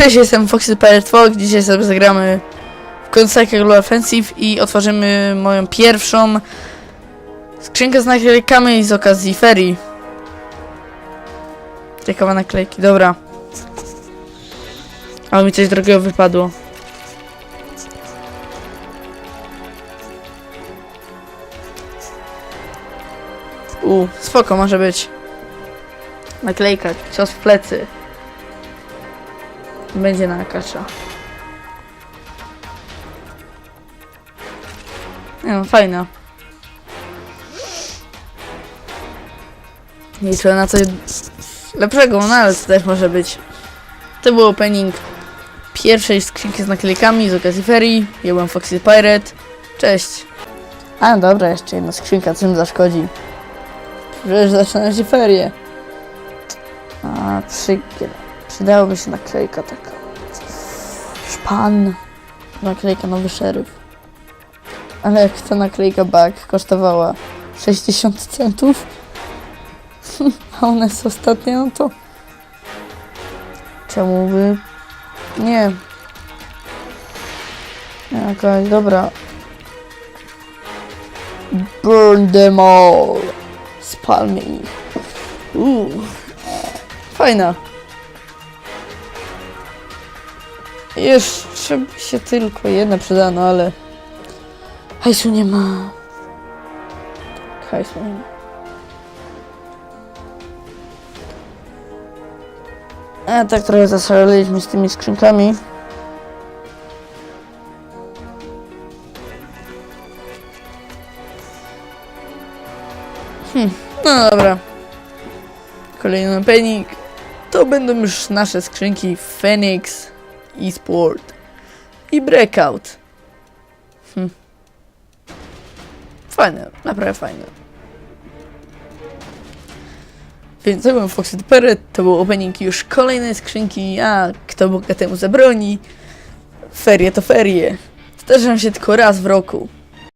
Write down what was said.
Cześć, jestem Foxy Pirate Fox. Dzisiaj sobie zagramy w Counter Global Offensive i otworzymy moją pierwszą skrzynkę z naklejkami z okazji ferii. Ciekawe naklejki, dobra. Ale mi coś drogiego wypadło. U, spoko może być. Naklejka, cios w plecy. Będzie na kasza. Nie no, fajna. Nie liczę na coś lepszego, no ale to też może być. To był opening pierwszej skrzynki z naklejkami z okazji ferii. Ja byłem Foxy Pirate. Cześć. A dobra, jeszcze jedna skrzynka, czym zaszkodzi? Przecież zaczynają się ferie. A, przygiel. Przydałoby się naklejka taka. Szpan. Naklejka nowy szeryf. Ale jak ta naklejka bag kosztowała 60 centów, a ona jest ostatnia, no to czemu by... Nie. Jakaś, dobra. Burn them all. Spalmy ich. Uuu. Fajna. Jeszcze by się tylko jedna przydano, ale hajsu nie ma. Hajsu nie ma. A tak trochę zasraliśmy z tymi skrzynkami. Hm, no dobra. Kolejny opening. To będą już nasze skrzynki Phoenix, eSport i Breakout. Hm. Fajne, naprawdę fajne. Więc to był Foxy Parrot, to był opening już kolejnej skrzynki, a kto Boga temu zabroni. Ferie to ferie. Zdarzają się tylko raz w roku.